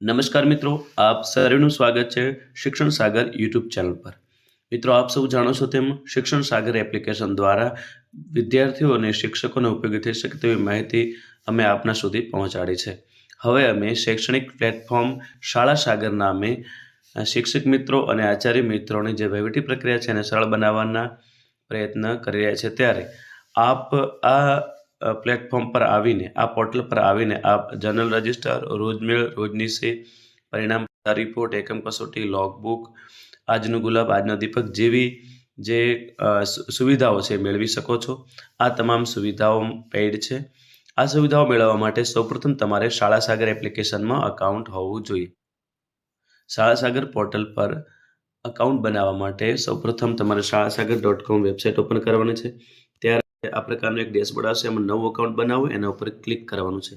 નમસ્કાર મિત્રો, આપ સર્વેનું સ્વાગત છે શિક્ષણ સાગર યુટ્યુબ ચેનલ પર. મિત્રો, આપ સૌ જાણો છો તેમ શિક્ષણ સાગર એપ્લિકેશન દ્વારા વિદ્યાર્થીઓ અને શિક્ષકોને ઉપયોગી થઈ શકે તેવી માહિતી અમે આપના સુધી પહોંચાડી છે. હવે અમે શૈક્ષણિક પ્લેટફોર્મ શાળા સાગર નામે શિક્ષક મિત્રો અને આચાર્ય મિત્રોની જે વહીવટી પ્રક્રિયા છે એને સરળ બનાવવાના પ્રયત્ન કરી રહ્યા છે ત્યારે આપ આ પ્લેટફોર્મ પર આવીને, આ પોર્ટલ પર આવીને આપ જનરલ રજિસ્ટર રોજમેળ રોજનીશી પરિણામ, રિપોર્ટ, એકમ કસોટી લોગબુક આજનું ગુલાબ, આજનો દીપક જેવી જે સુ- સુવિધાઓ છે, મેળવી શકો છો. આ તમામ સુવિધાઓ પેઇડ છે. આ સુવિધાઓ મેળવવા માટે સૌપ્રથમ તમારે શાળા સાગર એપ્લિકેશનમાં અકાઉન્ટ હોવું જોઈએ. શાળા સાગર પોર્ટલ પર અકાઉન્ટ બનાવવા માટે સૌપ્રથમ તમારે Shala Sagar dot com website open કરવાની છે. આ પ્રકારનું એક ડેશબોર્ડ આવશે. એમાં નવું અકાઉન્ટ બનાવવું એના ઉપર ક્લિક કરવાનું છે.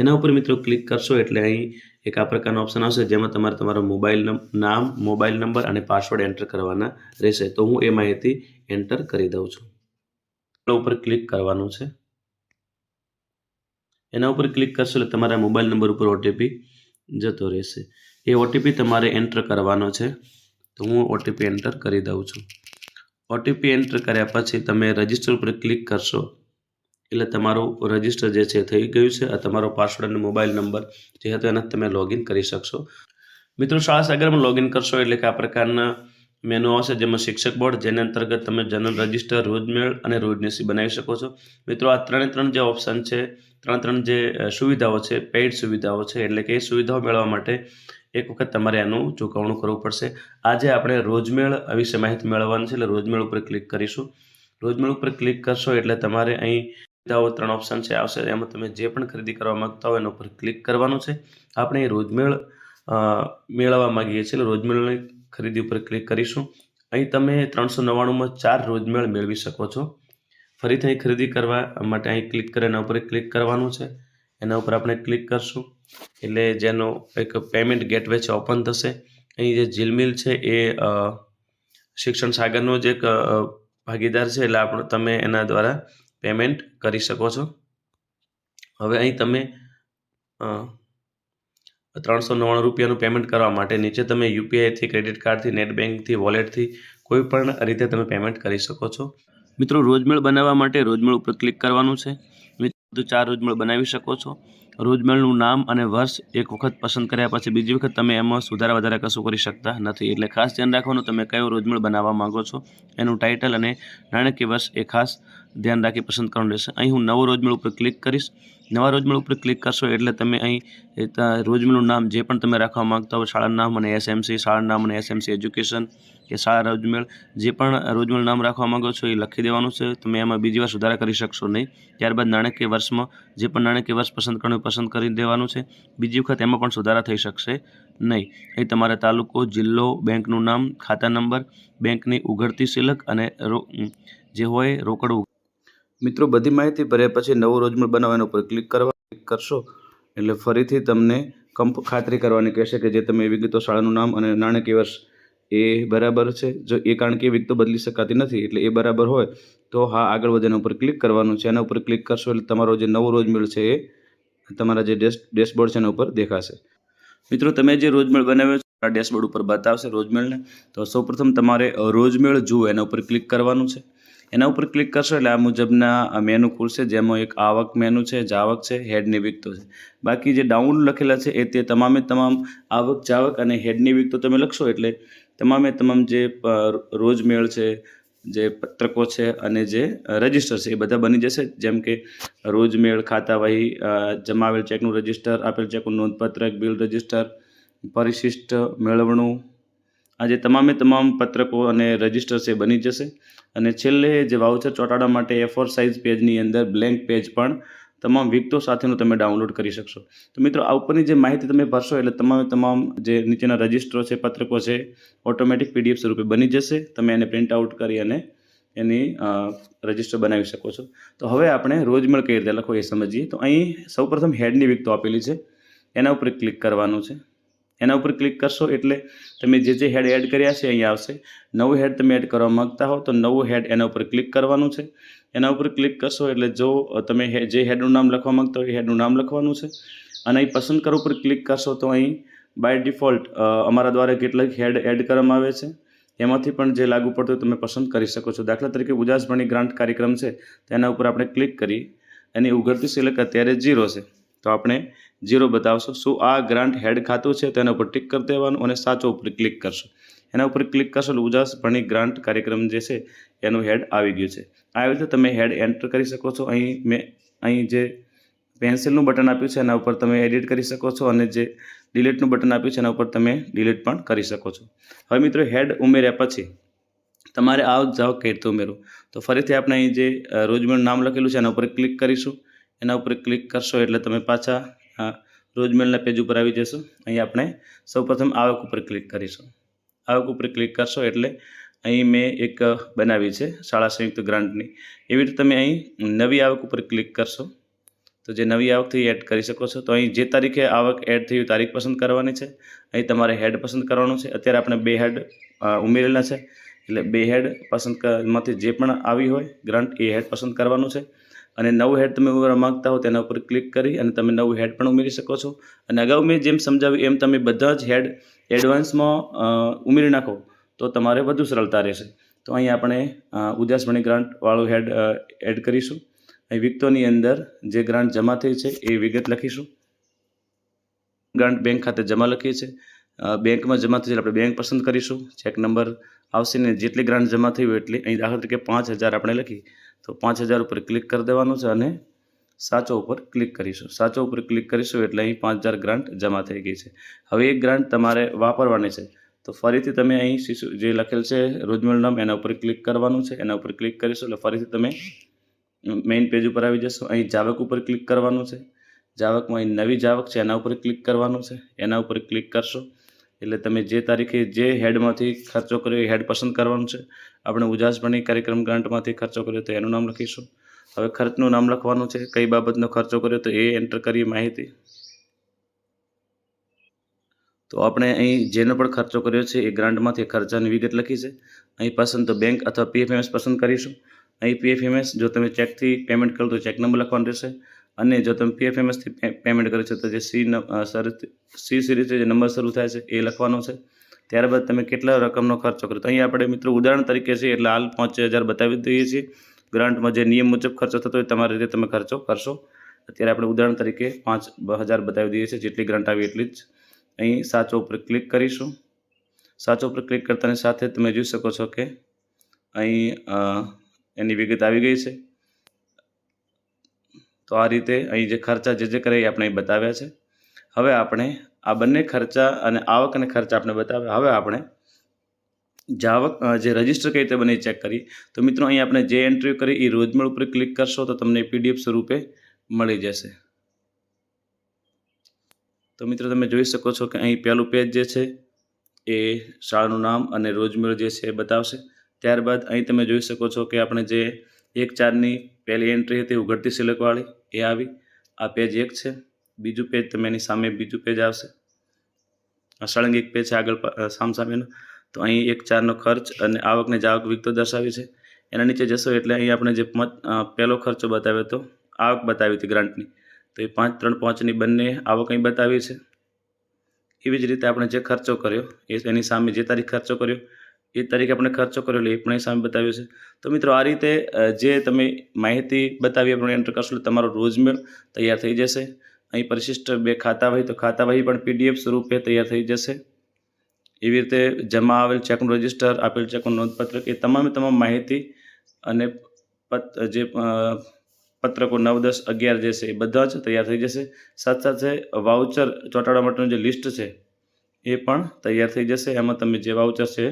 એના ઉપર મિત્રો ક્લિક કરશો એટલે અહીં એક આ પ્રકારનો ઓપ્શન આવશે, જેમાં તમારે તમારો મોબાઈલ નામ મોબાઈલ નંબર અને પાસવર્ડ એન્ટર કરવાના રહેશે. તો હું એ માહિતી એન્ટર કરી દઉં છું. એના ઉપર ક્લિક કરવાનું છે. એના ઉપર ક્લિક કરશો એટલે તમારા મોબાઈલ નંબર ઉપર ઓટીપી જતો રહેશે. એ ઓટીપી તમારે એન્ટર કરવાનો છે. તો હું ઓટીપી એન્ટર કરી દઉં છું. ઓટીપી એન્ટર કર્યા પછી તમે રજિસ્ટર ઉપર ક્લિક કરશો. એટલે તમારું રજિસ્ટર જે છે થઈ ગયું છે. આ તમારો પાસવર્ડ અને મોબાઈલ નંબર જે હતો એના તમે લોગિન કરી શકશો. મિત્રો શાળા સાગરમાં લોગિન કરશો એટલે કે આ પ્રકારના મેનુ આવશે જેમાં શિક્ષક બોર્ડ, જેના અંતર્ગત તમે જનરલ રજિસ્ટર રોજમેળ અને રોજનીસી બનાવી શકો છો. મિત્રો, આ ત્રણે ત્રણ જે ઓપ્શન છે, ત્રણ ત્રણ જે સુવિધાઓ છે પેઇડ સુવિધાઓ છે, એટલે કે એ સુવિધાઓ મેળવવા માટે એક વખત તમારે એનું ચૂકવણું કરવું પડશે. આજે આપણે રોજમેળ વિશે માહિતી મેળવવાની છે એટલે રોજમેળ ઉપર ક્લિક કરીશું. રોજમેળ ઉપર ક્લિક કરશો એટલે તમારે અહીં સુવિધાઓ ત્રણ ઓપ્શન છે, આવશે. એમાં તમે જે પણ ખરીદી કરવા માગતા હોય એના ઉપર ક્લિક કરવાનું છે. આપણે રોજમેળ મેળવવા માગીએ છીએ એટલે રોજમેળની ખરીદી ઉપર ક્લિક કરીશું. અહીં તમે ત્રણસો નવ્વાણુંમાં ચાર રોજમેળ મેળવી શકો છો. ફરીથી અહીં ખરીદી કરવા માટે અહીં ક્લિક કરે, એના ઉપર ક્લિક કરવાનું છે. એના ઉપર આપણે ક્લિક કરશું. એટલે જેનો એક પેમેન્ટ ગેટવે છે ઓપન થશે. અહીં જે જીલમિલ છે એ શિક્ષણ સાગરનો જ એક ભાગીદાર છે. એટલે આપણે, તમે એના દ્વારા પેમેન્ટ કરી શકો છો. હવે અહીં તમે ત્રણસો નવ્વાણું રૂપિયાનું પેમેન્ટ કરવા માટે નીચે તમે યુપીઆઈથી ક્રેડિટ કાર્ડથી નેટ બેન્કથી વોલેટથી કોઈ પણ રીતે તમે પેમેન્ટ કરી શકો છો. મિત્રો, રોજમેળ બનાવવા માટે રોજમેળ ઉપર ક્લિક કરવાનું છે. ચાર રોજમેળ બનાવી શકો છો. રોજમેળનું નામ અને વર્ષ એક વખત પસંદ કર્યા પછી બીજી વખત તમે એમાં સુધારા વધારા કશું કરી શકતા નથી. એટલે ખાસ ધ્યાન રાખવાનું તમે કયો રોજમેળ બનાવવા માંગો છો, એનું ટાઇટલ અને નાણાકીય વર્ષ એ ખાસ ધ્યાન રાખી પસંદ કરવાનું રહેશે. અહીં હું નવો રોજમેળ ઉપર ક્લિક કરીશ. નવા રોજમેળ ઉપર ક્લિક કરશો એટલે તમે અહીં એ રોજમેળનું નામ જે પણ તમે રાખવા માંગતા હો, શાળાનું નામ અને એસએમસી શાળાનું નામ અને એસએમસી એજ્યુકેશન કે શાળા રોજમેળ, જે પણ રોજમેળ નામ રાખવા માંગો છો એ લખી દેવાનું છે. તમે એમાં બીજી વાર સુધારા કરી શકશો નહીં. ત્યારબાદ નાણાકીય વર્ષમાં જે પણ નાણાકીય વર્ષ પસંદ કરવાનું પસંદ કરી દેવાનું છે. બીજી વખત એમાં પણ સુધારા થઈ શકશે નહીં. અહીં તમારા તાલુકો, જિલ્લો, બેંકનું નામ, ખાતા નંબર, બેંકની ઉઘડતી સિલક અને જે હોય રોકડ મિત્રો, બધી માહિતી ભર્યા પછી નવું રોજમેળ બનાવવાના ઉપર ક્લિક કરવા ક્લિક કરશો. એટલે ફરીથી તમને કંપ ખાતરી કરવાની કહેશે કે જે તમે વિગતો શાળાનું નામ અને નાણાકીય વર્ષ એ બરાબર છે. જો એ કારણ કે વિગતો બદલી શકાતી નથી, એટલે એ બરાબર હોય, તો હા, આગળ વધે એના ઉપર ક્લિક કરવાનું છે. એના ઉપર ક્લિક કરશો એટલે તમારો જે નવો રોજમેળ છે એ તમારા જે ડેશ, ડેશબોર્ડ છે એના ઉપર દેખાશે. મિત્રો, તમે જે રોજમેળ બનાવ્યો છે, આ ડેશબોર્ડ ઉપર બતાવશે રોજમેળને. તો સૌપ્રથમ તમારે રોજમેળ જુઓ, એના ઉપર ક્લિક કરવાનું છે. એના ઉપર ક્લિક કરશો એટલે આ મુજબના મેનુ ખુલશે, જેમાં એક આવક મેનુ છે જાવક છે હેડની વિગતો છે. બાકી જે ડાઉન લખેલા છે, એ તે તમામે તમામ આવક, જાવક અને હેડની વિગતો તમે લખશો એટલે તમામે તમામ જે રોજમેળ છે, જે પત્રકો છે અને જે રજિસ્ટર છે, એ બધા બની જશે. જેમ કે રોજમેળ ખાતાવાહી જમાવેલ ચેકનું રજિસ્ટર આપેલ ચેકનું નોંધપત્રક બિલ રજિસ્ટર પરિશિષ્ટ, મેળવણું આ જે તમામે તમામ પત્રકો અને રજિસ્ટર છે એ બની જશે. અને છેલ્લે જે વાઉચર ચોટાડા માટે એ ફોર સાઇઝ પેજની અંદર બ્લેન્ક પેજ પણ તમામ વિગતો સાથેનું તમે ડાઉનલોડ કરી શકશો. તો મિત્રો, આ ઉપરની જે માહિતી તમે ભરશો એટલે તમામે તમામ જે નીચેના રજિસ્ટરો છે, પત્રકો છે ઓટોમેટિક પીડીએફ સ્વરૂપે બની જશે. તમે એને પ્રિન્ટ આઉટ કરી અને એની રજિસ્ટર બનાવી શકો છો. તો હવે આપણે રોજમળ કઈ રીતે લખો એ સમજીએ. તો અહીં સૌપ્રથમ હેડની વિગતો આપેલી છે. એના ઉપર ક્લિક કરવાનું છે. એના ઉપર ક્લિક કરશો એટલે તમે જે જે હેડ એડ કર્યા છે અહીં આવશે. નવું હેડ તમે એડ કરવા માગતા હો તો નવું હેડ એના ઉપર ક્લિક કરવાનું છે. એના ઉપર ક્લિક કરશો એટલે જો તમે જે હેડનું નામ લખવા માંગતા હોય એ હેડનું નામ લખવાનું છે. અને અહીં પસંદ કરો ઉપર ક્લિક કરશો તો અહીં બાય ડિફોલ્ટ અમારા દ્વારા કેટલાક હેડ એડ કરવામાં આવે છે. એમાંથી પણ જે લાગુ પડતું તમે પસંદ કરી શકો છો. દાખલા તરીકે ઉજાસભણી ગ્રાન્ટ કાર્યક્રમ છે તેના ઉપર આપણે ક્લિક કરી એની ઉઘડતી સિલેક્ટ અત્યારે જીરો છે. તો આપણે જીરો બતાવશો. શું આ ગ્રાન્ટ હેડ ખાતું છે? તેના ઉપર ટિક કરી દેવાનું અને સાચો ઉપર ક્લિક કરશો. એના ઉપર ક્લિક કરશો એટલે ઉજાસભણી ગ્રાન્ટ કાર્યક્રમ જે છે એનું હેડ આવી ગયું છે. આવી રીતે તમે હેડ એન્ટર કરી શકો છો. અહીં મેં અહીં જે પેન્સિલનું બટન આપ્યું છે એના ઉપર તમે એડિટ કરી શકો છો અને જે ડિલીટનું બટન આપ્યું છે એના ઉપર તમે ડિલીટ પણ કરી શકો છો. હવે મિત્રો હેડ ઉમેર્યા પછી તમારે આવક જાવક કઈ રીતે ઉમેરો તો ફરીથી આપણે અહીં જે અ, નામ લખેલું છે એના ઉપર ક્લિક કરીશું. એના ઉપર ક્લિક કરશો એટલે તમે પાછા રોજમેલના પેજ ઉપર આવી જશો. અહીં આપણે સૌપ્રથમ આવક ઉપર ક્લિક કરીશું. આવક ઉપર ક્લિક કરશો એટલે અહીં મેં એક બનાવી છે, શાળા સંયુક્ત ગ્રાન્ટની. એવી રીતે તમે અહીં નવી આવક ઉપર ક્લિક કરશો. તો જે નવી આવક થઈ એડ કરી શકો છો. તો અહીં જે તારીખે આવક એડ થઈ તારીખ પસંદ કરવાની છે. અહીં તમારે હેડ પસંદ કરવાનું છે. અત્યારે આપણે બે હેડ ઉમેરેલા છે. એટલે બે હેડ પસંદમાંથી જે પણ આવી હોય, ગ્રાન્ટ એ હેડ પસંદ કરવાનું છે. અને નવું હેડ તમે ઉમેરવા માગતા હો તેના ઉપર ક્લિક કરી અને તમે નવું હેડ પણ ઉમેરી શકો છો. અને અગાઉ મેં જેમ સમજાવ્યું એમ તમે બધા જ હેડ એડવાન્સમાં ઉમેરી નાખો તો તમારે વધુ સરળતા રહેશે. તો અહીં આપણે ઉદાસમણી ગ્રાન્ટવાળું હેડ એડ કરીશું. અહીં વિગતોની અંદર જે ગ્રાન્ટ જમા થઈ છે એ વિગત લખીશું. ગ્રાન્ટ બેંક ખાતે જમા લખીએ છીએ. બેંકમાં જમા થઈ આપણે બેંક પસંદ કરીશું. ચેક નંબર આવશે ને જેટલી ગ્રાન્ટ જમા થઈ હોય એટલી અહીં દાખલા તરીકે પાંચ હજાર આપણે લખી, તો પાંચ હજાર ઉપર ક્લિક કરી દેવાનું છે અને સાચો ઉપર ક્લિક કરીશું. સાચો ઉપર ક્લિક કરીશું એટલે અહીં પાંચ હજાર ગ્રાન્ટ જમા થઈ ગઈ છે. હવે એક ગ્રાન્ટ તમારે વાપરવાની છે. તો ફરીથી તમે અહીં શિશુ જે લખેલ છે રોજમેળ નામ, એના ઉપર ક્લિક કરવાનું છે. એના ઉપર ક્લિક કરીશું એટલે ફરીથી તમે મેઇન પેજ ઉપર આવી જશો. અહીં જાવક ઉપર ક્લિક કરવાનું છે. જાવકમાં અહીં નવી જાવક છે, એના ઉપર ક્લિક કરવાનું છે. એના ઉપર ક્લિક કરશો. એટલે તમે જે તારીખે જે હેડમાંથી ખર્ચો કર્યો એ હેડ પસંદ કરવાનું છે. આપણે ઉજાસપણી કાર્યક્રમ ગ્રાન્ટમાંથી ખર્ચો કર્યો તો એનું નામ લખીશું. હવે ખર્ચનું નામ લખવાનું છે. કઈ બાબતનો ખર્ચો કર્યો તો એ એન્ટર કરીએ માહિતી. તો આપણે અહીં જેનો પણ ખર્ચો કર્યો છે એ ગ્રાન્ટમાંથી ખર્ચાની વિગત લખી છે. અહીં પસંદ તો બેંક અથવા પીએફએમએસ પસંદ કરીશું. અહીં પીએફએમએસ જો તમે ચેકથી પેમેન્ટ કરો તો ચેક નંબર લખવાનો રહેશે. અને જો તમે પીએફએમએસથી પેમેન્ટ કરો છો, તો જે સી સર સી સિરીઝ જે નંબર શરૂ થાય છે, એ લખવાનો છે. ત્યારબાદ તમે કેટલા રકમનો ખર્ચો કરો. તો અહીં આપણે મિત્રો ઉદાહરણ તરીકે છે, એટલે હાલ પાંચ હજાર બતાવી દઈએ છીએ. ગ્રાન્ટમાં જે નિયમ મુજબ ખર્ચો થતો હોય, તમારી રીતે તમે ખર્ચો કરશો. અત્યારે આપણે ઉદાહરણ તરીકે પાંચ હજાર બતાવી દઈએ છીએ, જેટલી ગ્રાન્ટ આવી એટલી જ. અહીં સાચો ઉપર ક્લિક કરીશું. સાચો ઉપર ક્લિક કરતાની સાથે તમે જોઈ શકો છો કે અહીં એની વિગત આવી ગઈ છે. તો આ રીતે અહીં જે ખર્ચા જે જે કરે એ આપણે બતાવ્યા છે. હવે આપણે આ બંને ખર્ચા અને આવક અને ખર્ચા આપણે બતાવ્યા. હવે આપણે જાવક જે રજિસ્ટર કઈ રીતે બને ચેક કરી તો મિત્રો અહીં આપણે જે એન્ટ્રી કરી એ રોજમેળ ઉપર ક્લિક કરશો તો તમને પીડીએફ સ્વરૂપે મળી જશે. તો મિત્રો તમે જોઈ શકો છો કે અહીં પહેલું પેજ જે છે એ શાળાનું નામ અને રોજમેળ જે છે એ બતાવશે. ત્યારબાદ અહીં તમે જોઈ શકો છો કે આપણે જે એક ચારની પહેલી એન્ટ્રી હતી ઉઘડતી સિલકવાળી, એ આવી. આ પેજ એક છે. બીજું પેજ તમે એની સામે બીજું પેજ આવશે. સળંગ એક પેજ છે આગળ સામસામેનું. તો અહીં એક ચારનો ખર્ચ અને આવકને જાવક વિગતો દર્શાવી છે. એના નીચે જશો એટલે અહીં આપણે જે પહેલો ખર્ચો બતાવ્યો હતો, આવક બતાવી હતી ગ્રાન્ટની તો એ પાંચ, ત્રણ પાંચની બંને આવક અહીં બતાવી છે. એવી જ રીતે આપણે જે ખર્ચો કર્યો, એ એની સામે જે તારીખ ખર્ચો કર્યો એ તારીખે આપણે ખર્ચો કરેલો એ પણ એ સામે બતાવ્યું છે. તો મિત્રો આ રીતે જે તમે માહિતી બતાવી આપણે એન્ટર કરશો એટલે તમારો રોજમેળ તૈયાર થઈ જશે. અહીં પરિશિષ્ટ બે ખાતા વહી તો ખાતાવાહી પણ પીડીએફ સ્વરૂપે તૈયાર થઈ જશે. એવી રીતે જમા આવેલ ચેકનું રજિસ્ટર આપેલ ચેકનું નોંધપત્રક, એ તમામે તમામ માહિતી અને જે પત્રકો નવ દસ અગિયાર જે છે એ બધા જ તૈયાર થઈ જશે. સાથે સાથે વાઉચર ચોંટાડવા માટેનું જે લિસ્ટ છે એ પણ તૈયાર થઈ જશે. એમાં તમે જે વાઉચર છે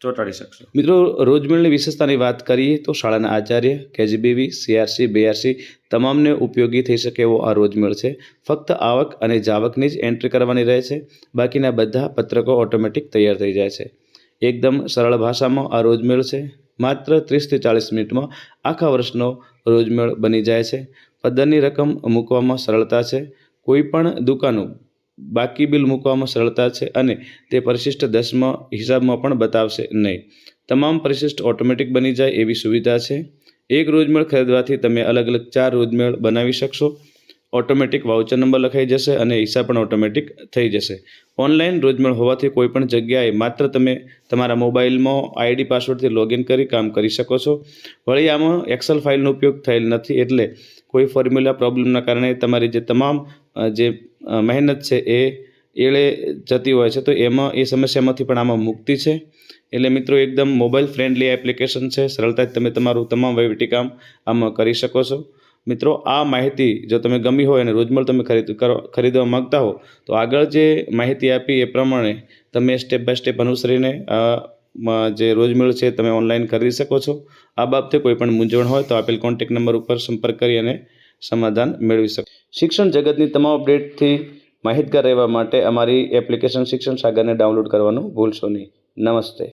ચોંટાડી શકશો. મિત્રો રોજમેળની વિશેષતાની વાત કરીએ તો શાળાના આચાર્ય, કેજીબીવી, સીઆરસી, બીઆરસી તમામને ઉપયોગી થઈ શકે એવો આ રોજમેળ છે. ફક્ત આવક અને જાવકની જ એન્ટ્રી કરવાની રહે છે. બાકીના બધા પત્રકો ઓટોમેટિક તૈયાર થઈ જાય છે. એકદમ સરળ ભાષામાં આ રોજમેળ છે. માત્ર ત્રીસથી ચાલીસ મિનિટમાં આખા વર્ષનો રોજમેળ બની જાય છે. પદ્દરની રકમ મૂકવામાં સરળતા છે. કોઈપણ દુકાનો બાકી બિલ મૂકવામાં સરળતા છે અને તે પરિશિષ્ટ દસમા હિસાબમાં પણ બતાવશે નહીં. તમામ પરિશિષ્ટ ઓટોમેટિક બની જાય એવી સુવિધા છે. એક રોજમેળ ખરીદવાથી તમે અલગ અલગ ચાર રોજમેળ બનાવી શકશો. ઓટોમેટિક વાઉચર નંબર લખાઈ જશે અને હિસાબ પણ ઓટોમેટિક થઈ જશે. ઓનલાઈન રોજમેળ હોવાથી કોઈપણ જગ્યાએ માત્ર તમે તમારા મોબાઈલમાં આઈડી પાસવર્ડથી લોગિન કરી કામ કરી શકો છો. વળી આમાં એક્સેલ ફાઇલનો ઉપયોગ થયેલ નથી એટલે કોઈ ફોર્મ્યુલા પ્રોબ્લેમના કારણે તમારી જે તમામ જે મહેનત છે એ એળે જતી હોય છે. તો એમાં, એ સમસ્યામાંથી પણ આમાં મુક્તિ છે. એટલે મિત્રો, એકદમ મોબાઈલ ફ્રેન્ડલી એપ્લિકેશન છે. સરળતાથી તમે તમારું તમામ વહીવટી કામ આમાં કરી શકો છો. મિત્રો, આ માહિતી જો તમે ગમી હોય અને રોજમર તમે ખરીદ, કરો, ખરીદવા માગતા હો, તો આગળ જે માહિતી આપી એ પ્રમાણે તમે સ્ટેપ બાય સ્ટેપ અનુસરીને જે રોજમેળ છે તમે ઓનલાઈન ખરીદી શકો છો. આ બાબતે કોઈ પણ મૂંઝવણ હોય તો આપેલ કોન્ટેક્ટ નંબર ઉપર સંપર્ક કરી અને સમાધાન મેળવી શકો શિક્ષણ જગતની તમામ અપડેટથી માહિતગાર રહેવા માટે અમારી એપ્લિકેશન શિક્ષણ સાગરને ડાઉનલોડ કરવાનું ભૂલશો નહીં. નમસ્તે.